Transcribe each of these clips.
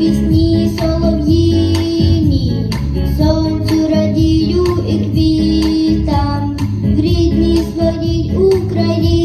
Пісні, солов'їні, сонцю радію і квітам, рідні рідній своїй Україні.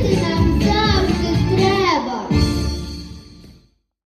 Thank you.